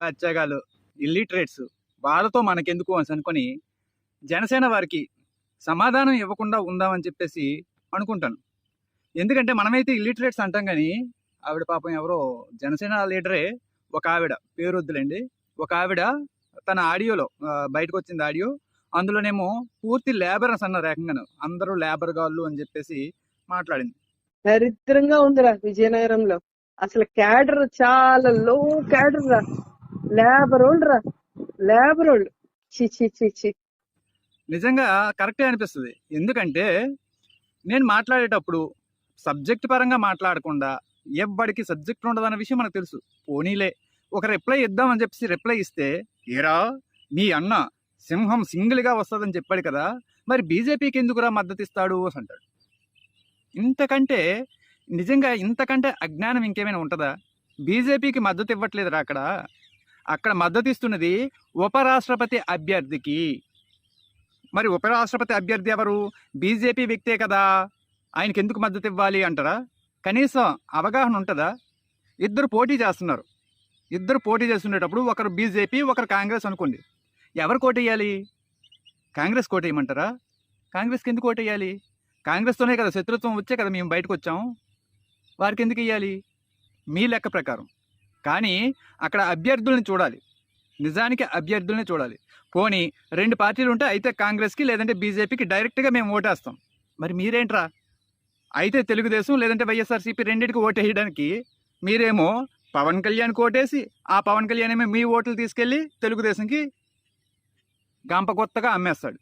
పచ్చగాలు illiterates వాళ్ళతో మనకెందుకు అని అనుకొని జనసేన వారికి సమాధానం ఇవ్వకుండా ఉందామని చెప్పేసి అనుకుంటాను. ఎందుకంటే మనమైతే ఇల్లిటరేట్స్ అంటాం కానీ ఆవిడ పాపం ఎవరో జనసేన లీడరే ఒక ఆవిడ పేరు వద్దులేండి. ఒక ఆవిడ తన ఆడియోలో బయటకు వచ్చింది ఆడియో. అందులోనేమో పూర్తి లేబర్ అన్న రేఖంగాను అందరూ లేబర్ గాళ్ళు అని చెప్పేసి మాట్లాడింది. దరిద్రంగా ఉందిరా విజయనగరంలో. అసలు క్యాడర్ చాలా లో క్యాడర్ రా లేబర్ రా లేబర్ చి చి చి చి నిజంగా కరెక్టే అనిపిస్తుంది. ఎందుకంటే నేను మాట్లాడేటప్పుడు సబ్జెక్ట్ పరంగా మాట్లాడకుండా ఎవ్వడికి సబ్జెక్ట్ ఉండదన్న విషయం మనకు తెలుసు. పోనీలే. ఒక రిప్లై ఇద్దామని చెప్పేసి రిప్లై ఇస్తే ఏరా మీ అన్న సింహం సింగిల్గా వస్తుందని చెప్పాడు కదా మరి బీజేపీకి ఎందుకురా మద్దతు ఇస్తాడు అని అంటాడు. ఇంతకంటే నిజంగా ఇంతకంటే అజ్ఞానం ఇంకేమైనా ఉంటుందా? బీజేపీకి మద్దతు ఇవ్వట్లేదురా అక్కడ. అక్కడ మద్దతు ఇస్తున్నది ఉపరాష్ట్రపతి అభ్యర్థికి. మరి ఉపరాష్ట్రపతి అభ్యర్థి ఎవరు? బీజేపీ వ్యక్తే కదా. ఆయనకి ఎందుకు మద్దతు ఇవ్వాలి అంటారా? కనీసం అవగాహన ఉంటుందా? ఇద్దరు పోటీ చేస్తున్నారు. ఇద్దరు పోటీ చేస్తుండేటప్పుడు ఒకరు బీజేపీ ఒకరు కాంగ్రెస్ అనుకోండి. ఎవరు కోటేయాలి కాంగ్రెస్ కోటేయమంటారా కాంగ్రెస్కి ఎందుకు ఓటేయాలి కాంగ్రెస్తోనే కదా శత్రుత్వం వచ్చే కదా మేము బయటకు వచ్చాము వారికి ఎందుకు ఇవ్వాలి మీ లెక్క ప్రకారం. కానీ అక్కడ అభ్యర్థుల్ని చూడాలి. నిజానికి అభ్యర్థుల్ని చూడాలి. పోనీ రెండు పార్టీలు ఉంటే అయితే కాంగ్రెస్కి లేదంటే బీజేపీకి డైరెక్ట్గా మేము ఓటేస్తాం. మరి మీరేంట్రా? అయితే తెలుగుదేశం లేదంటే వైఎస్ఆర్సీపీ రెండింటికి ఓటేయడానికి మీరేమో పవన్ కళ్యాణ్కి ఓటేసి ఆ పవన్ కళ్యాణ్ ఏమో మీ ఓట్లు తీసుకెళ్ళి తెలుగుదేశంకి గంప కొత్తగా అమ్మేస్తాడు.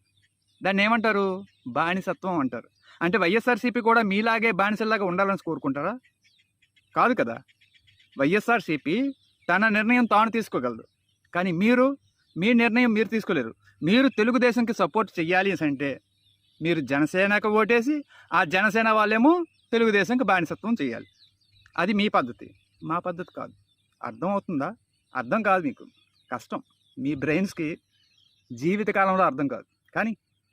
దాన్ని ఏమంటారు? బానిసత్వం అంటారు. అంటే వైఎస్ఆర్సీపీ కూడా మీలాగే బానిసల్లాగా ఉండాలని కోరుకుంటారా? కాదు కదా? వైఎస్ఆర్సీపీ తన నిర్ణయం తాను తీసుకోగలదు కానీ మీరు మీ నిర్ణయం మీరు తీసుకోలేరు. మీరు తెలుగుదేశంకి సపోర్ట్ చెయ్యాలి అని అంటే మీరు జనసేనకు ఓటేసి ఆ జనసేన వాళ్ళేమో తెలుగుదేశంకి బానిసత్వం చేయాలి అది మీ పద్ధతి. మా పద్ధతి కాదు. అర్థం అవుతుందా? అర్థం కాదు మీకు. కష్టం. మీ బ్రెయిన్స్కి జీవితకాలంలో అర్థం కాదు. కానీ